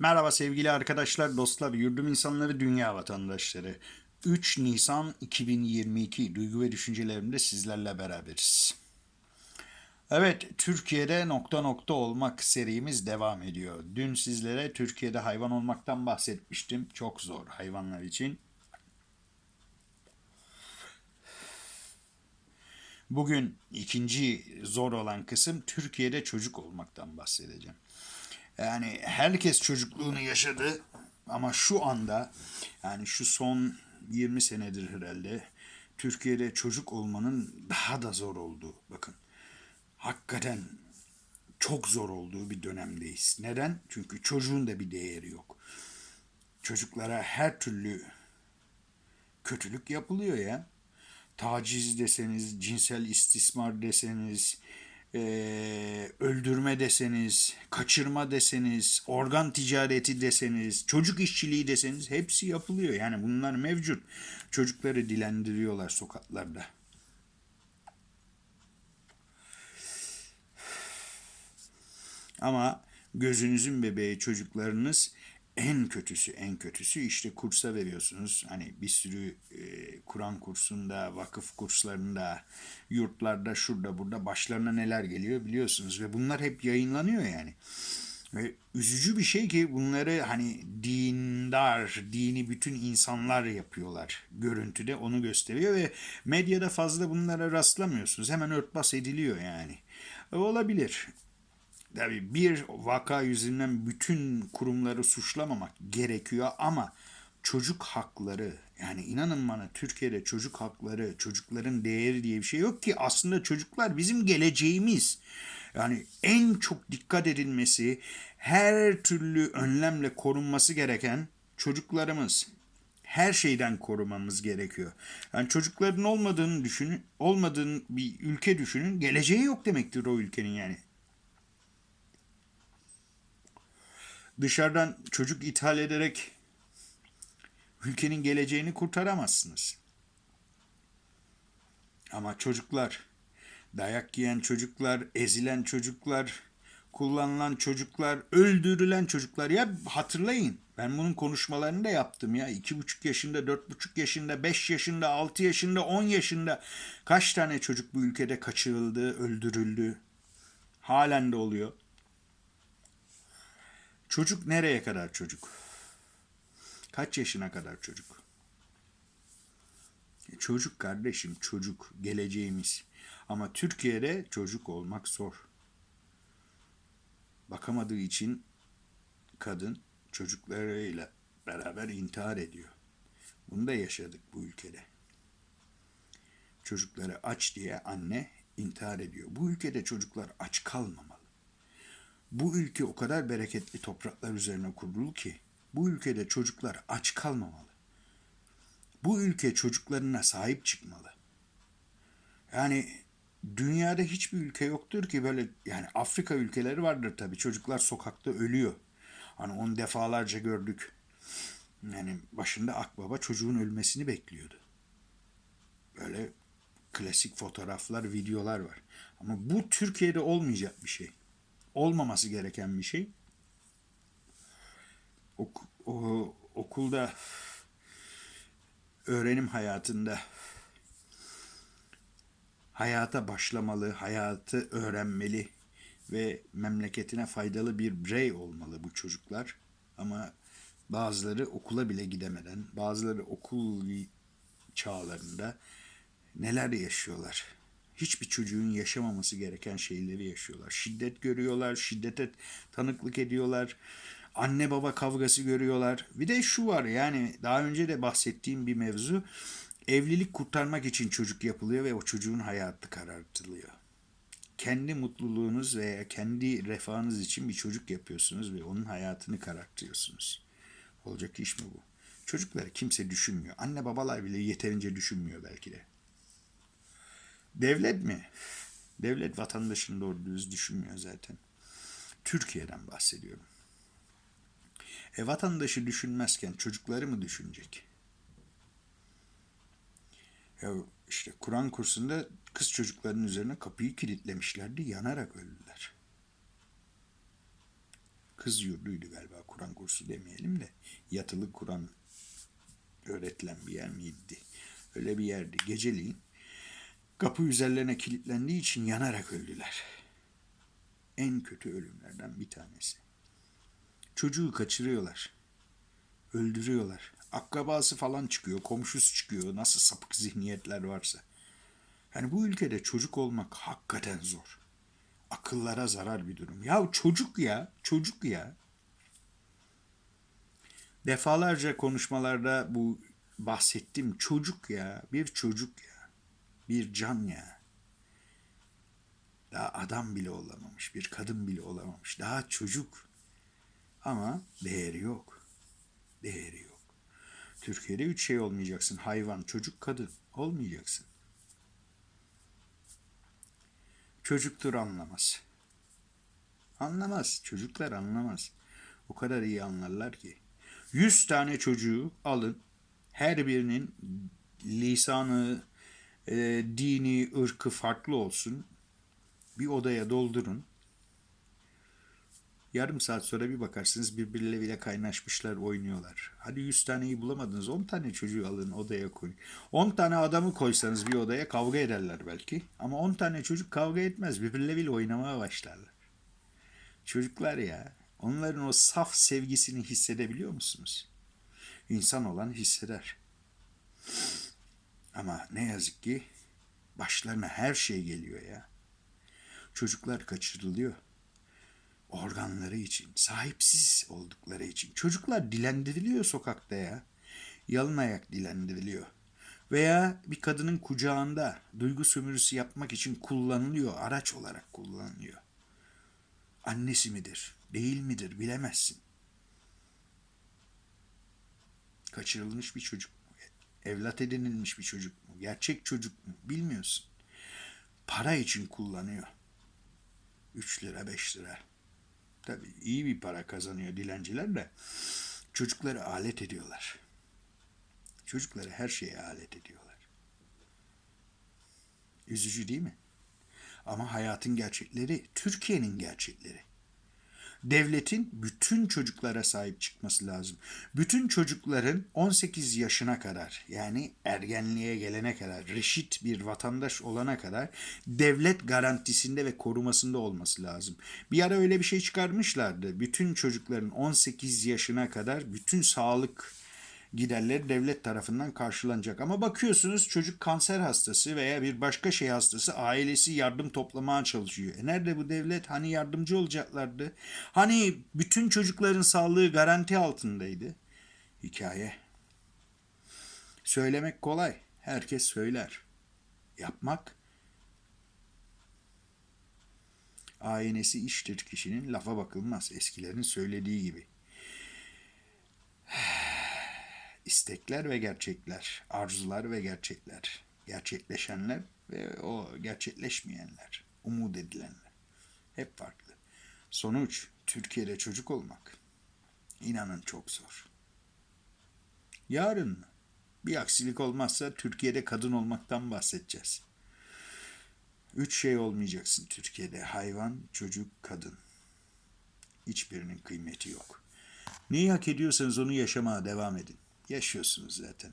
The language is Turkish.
Merhaba sevgili arkadaşlar, dostlar, yurdum insanları, dünya vatandaşları. 3 Nisan 2022 duygu ve düşüncelerimde sizlerle beraberiz. Evet, Türkiye'de nokta nokta olmak serimiz devam ediyor. Dün sizlere Türkiye'de hayvan olmaktan bahsetmiştim. Çok zor hayvanlar için. Bugün ikinci zor olan kısım Türkiye'de çocuk olmaktan bahsedeceğim. Yani herkes çocukluğunu yaşadı ama şu anda yani şu son 20 senedir herhalde Türkiye'de çocuk olmanın daha da zor olduğu bakın. Hakikaten çok zor olduğu bir dönemdeyiz. Neden? Çünkü çocuğun da bir değeri yok. Çocuklara her türlü kötülük yapılıyor ya. Taciz deseniz, cinsel istismar deseniz, eee, öldürme deseniz, kaçırma deseniz, organ ticareti deseniz, çocuk işçiliği deseniz hepsi yapılıyor. Yani bunlar mevcut. Çocukları dilendiriyorlar sokaklarda. Ama gözünüzün bebeği çocuklarınız en kötüsü en kötüsü işte kursa veriyorsunuz. Hani bir sürü e, Kur'an kursunda, vakıf kurslarında, yurtlarda, şurada burada başlarına neler geliyor biliyorsunuz. Ve bunlar hep yayınlanıyor yani. Ve üzücü bir şey ki bunları hani dindar, dini bütün insanlar yapıyorlar. Görüntüde onu gösteriyor ve medyada fazla bunlara rastlamıyorsunuz. Hemen örtbas ediliyor yani. E, olabilir. Tabii bir vaka yüzünden bütün kurumları suçlamamak gerekiyor ama çocuk hakları yani inanın bana Türkiye'de çocuk hakları, çocukların değeri diye bir şey yok ki aslında çocuklar bizim geleceğimiz. Yani en çok dikkat edilmesi, her türlü önlemle korunması gereken çocuklarımız. Her şeyden korumamız gerekiyor. Yani çocukların olmadığını düşünün, olmadığın bir ülke düşünün, geleceği yok demektir o ülkenin yani. Dışarıdan çocuk ithal ederek ülkenin geleceğini kurtaramazsınız. Ama çocuklar, dayak yiyen çocuklar, ezilen çocuklar, kullanılan çocuklar, öldürülen çocuklar ya hatırlayın. Ben bunun konuşmalarını da yaptım ya. iki buçuk yaşında, dört buçuk yaşında, beş yaşında, altı yaşında, on yaşında kaç tane çocuk bu ülkede kaçırıldı, öldürüldü. Halen de oluyor. Çocuk nereye kadar çocuk? Kaç yaşına kadar çocuk? E, Çocuk kardeşim çocuk geleceğimiz. Ama Türkiye'de çocuk olmak zor. Bakamadığı için kadın çocuklarıyla beraber intihar ediyor. Bunu da yaşadık bu ülkede. Çocukları aç diye anne intihar ediyor. Bu ülkede çocuklar aç kalmamalı. Bu ülke o kadar bereketli topraklar üzerine kurulu ki bu ülkede çocuklar aç kalmamalı. Bu ülke çocuklarına sahip çıkmalı. Yani dünyada hiçbir ülke yoktur ki böyle yani Afrika ülkeleri vardır tabii çocuklar sokakta ölüyor. Hani onu defalarca gördük. Yani başında akbaba çocuğun ölmesini bekliyordu. Böyle klasik fotoğraflar, videolar var. Ama bu Türkiye'de olmayacak bir şey olmaması gereken bir şey. Ok, o, okulda öğrenim hayatında hayata başlamalı, hayatı öğrenmeli ve memleketine faydalı bir birey olmalı bu çocuklar. Ama bazıları okula bile gidemeden, bazıları okul çağlarında neler yaşıyorlar hiçbir çocuğun yaşamaması gereken şeyleri yaşıyorlar. Şiddet görüyorlar, şiddete tanıklık ediyorlar. Anne baba kavgası görüyorlar. Bir de şu var yani daha önce de bahsettiğim bir mevzu. Evlilik kurtarmak için çocuk yapılıyor ve o çocuğun hayatı karartılıyor. Kendi mutluluğunuz veya kendi refahınız için bir çocuk yapıyorsunuz ve onun hayatını karartıyorsunuz. Olacak iş mi bu? Çocukları kimse düşünmüyor. Anne babalar bile yeterince düşünmüyor belki de. Devlet mi? Devlet vatandaşını doğru düz düşünmüyor zaten. Türkiye'den bahsediyorum. E vatandaşı düşünmezken çocukları mı düşünecek? Ya işte Kur'an kursunda kız çocuklarının üzerine kapıyı kilitlemişlerdi, yanarak öldüler. Kız yurduydu galiba Kur'an kursu demeyelim de yatılı Kur'an öğretilen bir yer miydi? Öyle bir yerdi. Geceliğin kapı üzerlerine kilitlendiği için yanarak öldüler. En kötü ölümlerden bir tanesi. Çocuğu kaçırıyorlar. Öldürüyorlar. Akrabası falan çıkıyor, komşusu çıkıyor. Nasıl sapık zihniyetler varsa. Yani bu ülkede çocuk olmak hakikaten zor. Akıllara zarar bir durum. Ya çocuk ya, çocuk ya. Defalarca konuşmalarda bu bahsettim. Çocuk ya, bir çocuk ya. Bir can ya. Daha adam bile olamamış, bir kadın bile olamamış. Daha çocuk. Ama değeri yok. Değeri yok. Türkiye'de üç şey olmayacaksın. Hayvan, çocuk, kadın. Olmayacaksın. Çocuktur anlamaz. Anlamaz. Çocuklar anlamaz. O kadar iyi anlarlar ki. Yüz tane çocuğu alın. Her birinin lisanı, e, dini, ırkı farklı olsun. Bir odaya doldurun. Yarım saat sonra bir bakarsınız birbirleriyle kaynaşmışlar, oynuyorlar. Hadi 100 taneyi bulamadınız, 10 tane çocuğu alın odaya koyun. 10 tane adamı koysanız bir odaya kavga ederler belki. Ama 10 tane çocuk kavga etmez, birbirleriyle oynamaya başlarlar. Çocuklar ya, onların o saf sevgisini hissedebiliyor musunuz? İnsan olan hisseder. Ama ne yazık ki başlarına her şey geliyor ya. Çocuklar kaçırılıyor organları için, sahipsiz oldukları için. Çocuklar dilendiriliyor sokakta ya. Yalın ayak dilendiriliyor. Veya bir kadının kucağında duygu sömürüsü yapmak için kullanılıyor, araç olarak kullanılıyor. Annesi midir, değil midir bilemezsin. Kaçırılmış bir çocuk? Evlat edinilmiş bir çocuk mu? Gerçek çocuk mu? Bilmiyorsun. Para için kullanıyor. 3 lira 5 lira. Tabii iyi bir para kazanıyor dilenciler de çocukları alet ediyorlar. Çocukları her şeye alet ediyorlar. Üzücü değil mi? Ama hayatın gerçekleri, Türkiye'nin gerçekleri. Devletin bütün çocuklara sahip çıkması lazım. Bütün çocukların 18 yaşına kadar yani ergenliğe gelene kadar, reşit bir vatandaş olana kadar devlet garantisinde ve korumasında olması lazım. Bir ara öyle bir şey çıkarmışlardı. Bütün çocukların 18 yaşına kadar bütün sağlık giderleri devlet tarafından karşılanacak. Ama bakıyorsunuz çocuk kanser hastası veya bir başka şey hastası ailesi yardım toplamaya çalışıyor. E nerede bu devlet? Hani yardımcı olacaklardı? Hani bütün çocukların sağlığı garanti altındaydı? Hikaye. Söylemek kolay. Herkes söyler. Yapmak Aynesi iştir kişinin lafa bakılmaz. Eskilerin söylediği gibi. istekler ve gerçekler, arzular ve gerçekler, gerçekleşenler ve o gerçekleşmeyenler, umut edilenler. Hep farklı. Sonuç, Türkiye'de çocuk olmak. İnanın çok zor. Yarın? Bir aksilik olmazsa Türkiye'de kadın olmaktan bahsedeceğiz. Üç şey olmayacaksın Türkiye'de. Hayvan, çocuk, kadın. Hiçbirinin kıymeti yok. Neyi hak ediyorsanız onu yaşamaya devam edin. Yaşıyorsunuz zaten.